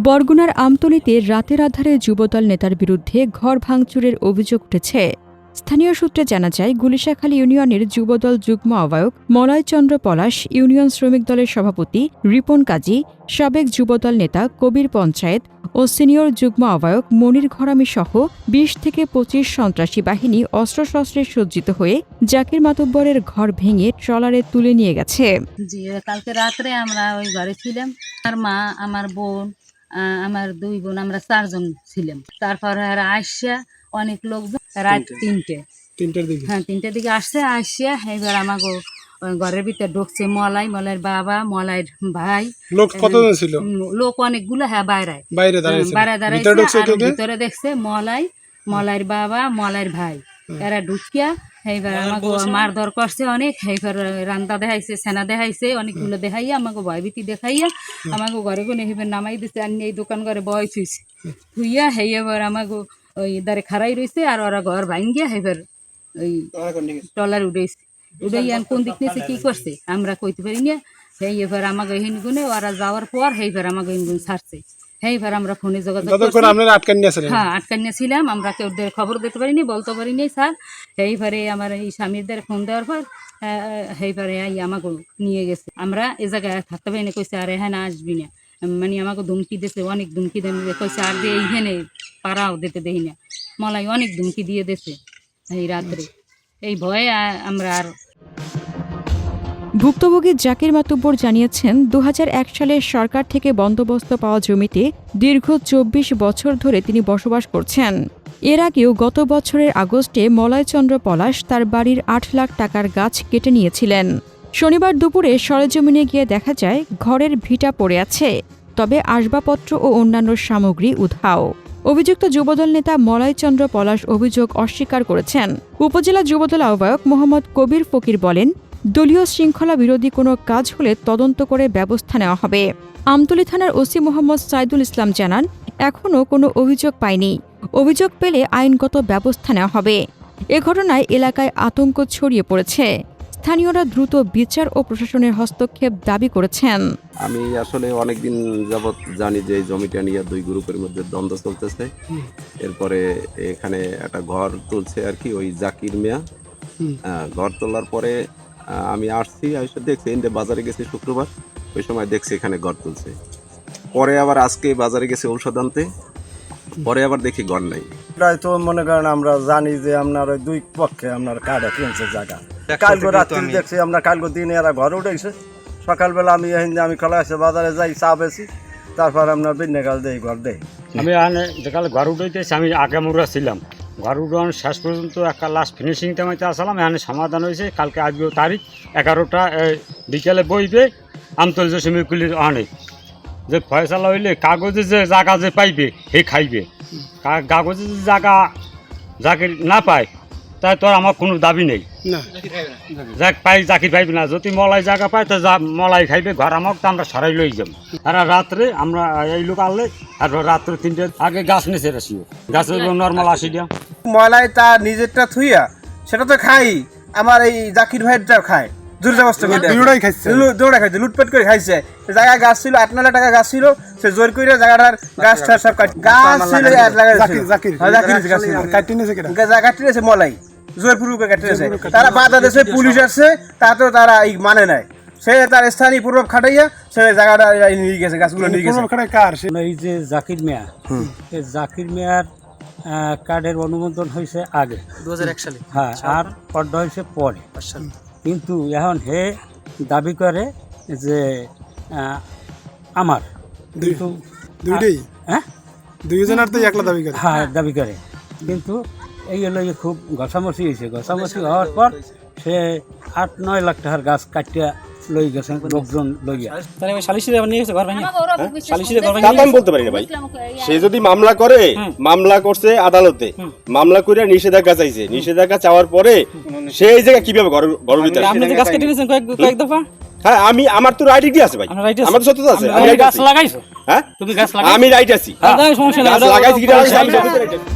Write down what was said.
বরগুনার আমতলিতে রাতের আধারে যুবদল নেতার বিরুদ্ধে ঘর ভাঙচুরের অভিযোগ উঠেছে। স্থানীয় সূত্রে জানা যায়, গুলিশাখালী ইউনিয়নের যুবদল যুগ্ম আহ্বায়ক মলয়চন্দ্র পলাশ, ইউনিয়ন শ্রমিক দলের সভাপতি রিপন কাজী, সাবেক যুবদল নেতা কবির পঞ্চায়েত ও সিনিয়র যুগ্ম আহ্বায়ক মনির ঘরামি সহ বিশ থেকে পঁচিশ সন্ত্রাসী বাহিনী অস্ত্রশস্ত্রে সজ্জিত হয়ে জাকির মাতব্বরের ঘর ভেঙে ট্রলারে তুলে নিয়ে গেছে। কালকে রাত্রে আমরা ওই ঘরে ছিলাম। আমার মা, আমার বোন আমার দুই বোন, আমরা চারজন ছিলাম। তারপরে আর আসছে অনেক লোকজন রাত তিনটে। তিনটার দিকে। হ্যাঁ তিনটের দিকে আসছে আসছে এবার আমাকে ঘরের ভিতরে ঢুকছে মলাই মলাইয়ের বাবা মলাইয়ের ভাই। লোক কতজন ছিল? লোক অনেকগুলো হ্যাঁ বাইরে। বাইরে দাঁড়িয়েছে ভিতরে দেখছে মলাই মলাইয়ের বাবা মলাইয়ের ভাই। এরা ঢুকিয়া এইবার আমাকে মারধর করছে অনেক। এইবার রান্না দেখাইছে সেনা দেখাইছে অনেকগুলো দেখাইয়া আমাকে ভয়ভীতি দেখাইয়া আমাকে ঘরে কোনে এইবার নামাই দিছে। আর এই দোকান ঘরে বয় থুইছে। থুইয়া হেই এবার আমাকে ওই দারে খারাই রইছে আর ওরা ঘর ভাঙ্গিয়া এইবার ওই টলার উঠেছে উঠেই কোন দিক নিয়েছে কি করছে? আমরা কইতে পারি না। সেই এবার আমাকে হিনগুনে ওরা যাওয়ার পর সেইবার আমাকে হিনগুন ছাড়ছে। সেইবার আমরা ফোনে যোগাযোগ হ্যাঁ আটকানিয়া ছিলাম আমরা কেউ ওদের খবর দিতে পারিনি বলতে পারিনি স্যার। এইবারে আমার এই স্বামীর স্বামীদের ফোন দেওয়ার পর সেইবারে আমাকে নিয়ে গেছে। আমরা এ জায়গায় থাকতে পারিনি কইছে আর এখানে আসবি না। মানে আমাকে ধুমকি দিয়েছে অনেক ধুমকি দিয়ে কইছে আর যে এইখানে পাড়াও দিতে দেই না। মলাই অনেক ধুমকি দিয়ে দিয়েছে এই রাত্রে। এই ভয়ে আমরা আর ভুক্তভোগী জাকির মাতুব্বর জানিয়েছেন দু হাজার এক সালে সরকার থেকে বন্দোবস্ত পাওয়া জমিতে দীর্ঘ চব্বিশ বছর ধরে তিনি বসবাস করছেন। এর আগেও গত বছরের আগস্টে মলয়চন্দ্র পলাশ তার বাড়ির আট লাখ টাকার গাছ কেটে নিয়েছিলেন। শনিবার দুপুরে সরেজমিনে গিয়ে দেখা যায়, ঘরের ভিটা পড়ে আছে, তবে আসবাবপত্র ও অন্যান্য সামগ্রী উধাও। অভিযুক্ত যুবদল নেতা মলয়চন্দ্র পলাশ অভিযোগ অস্বীকার করেছেন। উপজেলা যুবদল আহ্বায়ক মোহাম্মদ কবির ফকির বলেন, দলীয় শৃঙ্খলা বিরোধী কোনো কাজ হলে তদন্ত করে ব্যবস্থা নেওয়া হবে। আমতলী থানার ওসি মোহাম্মদ সাইদুল ইসলাম জানান এখনও কোনো অভিযোগ পায়নি অভিযোগ পেলে আইনগত ব্যবস্থা নেওয়া হবে। এ ঘটনায় এলাকায় আতঙ্ক ছড়িয়ে পড়েছে। স্থানীয়রা দ্রুত বিচার ও প্রশাসনের হস্তক্ষেপ দাবি করেছেন। আমি আসলে অনেকদিন যাবৎ জানি যে জমিটা নিয়ে দুই গ্রুপের মধ্যে দ্বন্দ্ব চলতেছে। এরপরে এখানে একটা ঘর তুলছে আর কি ওই জাকির মিয়া। ঘর তোলার পরে আহ, আমি আসছি এসে দেখছি ইন্ডে বাজারে গেছি শুক্রবার ওই সময় দেখছি এখানে ঘর তুলছে। পরে আবার আজকে বাজারে গেছে ঔষধ আনতে পরে আবার দেখি ঘর নাই। প্রায় তো মনে করেন আমরা জানি যে আপনার ওই দুই পক্ষে আপনার কার্ডে কিনছে জায়গা। কালকে রাত্রি দেখছি আমরা কালকে দিনে এরা ঘর উঠেছে। সকালবেলা আমি এখানে আমি খোলা আছে বাজারে যাই চা বেশি তারপর আপনার বিন্যাকাল দেই ঘর দেই। আমি যেকালে ঘর উঠাইতেছি আমি আগে মুরা ছিলাম। ঘর উঠান শেষ পর্যন্ত একটা লাস্ট ফিনিশিং টাইমাইতে আসলাম এখানে সমাধান হয়েছে কালকে আজকেও তারিখ এগারোটা বিকেলে বইবে আমতল যে সেমিকুলির আনে। যে ফয়সালা হইলে কাগজে যে জায়গা যে পাইবে সে খাইবে। কাগজে যে জায়গা যাকে না পায় তাই তোর আমার কোনো দাবি নেই। যাক পাই জাকির পাইবি না যদি মলাই জায়গা পায় তো যা মলাই খাইবে ঘর আমাকে তো আমরা সরাই লই যাব আর রাত্রে আমরা এই লোক আনলে আর রাত্রে তিনটে আগে গাছ নিচে রাসিও গাছ নর্মাল আসি দিয়া। মলাই তা নিজেরটা থুইয়া সেটা তো খাই আমার এই জাকির ভাইটা খায়। দুর্যাবস্থা করে দুটোই খাইছে। দুটোই খাইছে। লুটপাট করে খাইছে। জায়গা গাছ ছিল আট নয় টাকা গাছ ছিল সে জোর করে জায়গাটার গাছ টাছ সব কাট গাছ ছিল আর লাগাই জাকির জাকির জাকির গাছ। ছিল। কাটি নিয়েছে কেটা? গা- কাটি দিয়েছে মলাই। জোর পুরুকে কাটি দিয়েছে তারা বাধা দেশে পুলিশ আসছে তাতেও তারা এই মানে নাই। সে তার স্থানীয় পূর্ব খাটাইয়া সে জায়গাটা নিয়ে গেছে গাছগুলো নিয়ে গেছে। কার? এই যে জাকির মিয়া জাকির মিয়ার কার্ডের অনুমোদন হয়েছে আগে। দু হাজার এক সালে। হ্যাঁ আর পর্দা হয়েছে পরে। কিন্তু এখন হে দাবি করে যে আমার। কিন্তু দুইটাই? হ্যাঁ? দুইজনের তো একলা দাবি করে। হ্যাঁ দাবি করে। কিন্তু এই হলো যে খুব ঘষামসি হয়েছে। ঘষামসি হওয়ার পর সে আট নয় লাখ টাকার গাছ কাটিয়া লই গেছে লোকজন লইয়া। তাহলে ওই সালিশিতে নিয়ে গেছে ঘর ভেঙে সালিশিতে ঘর তো আমি বলতে পারি না ভাই। সে যদি মামলা করে মামলা করছে আদালতে। মামলা করে নিষেধাজ্ঞা চাইছে। নিষেধাজ্ঞা চাওয়ার পরে সেই জায়গায় কীভাবে ঘর ঘর ভিতরে আসে? আপনি যে গাছ কেটে নিয়েছেন কয়েক কয়েক দফা? হ্যাঁ আমি আমার তো রাইট আছে ভাই? আমার তো সত্যতা আছে। আমি- গাছ লাগাইছো? হ্যাঁ? তুমি গাছ লাগাইছো? আমি রাইট আছি। সমস্যা নাই গাছ লাগাইছি কি আমি সত্যতা রাইট আছি।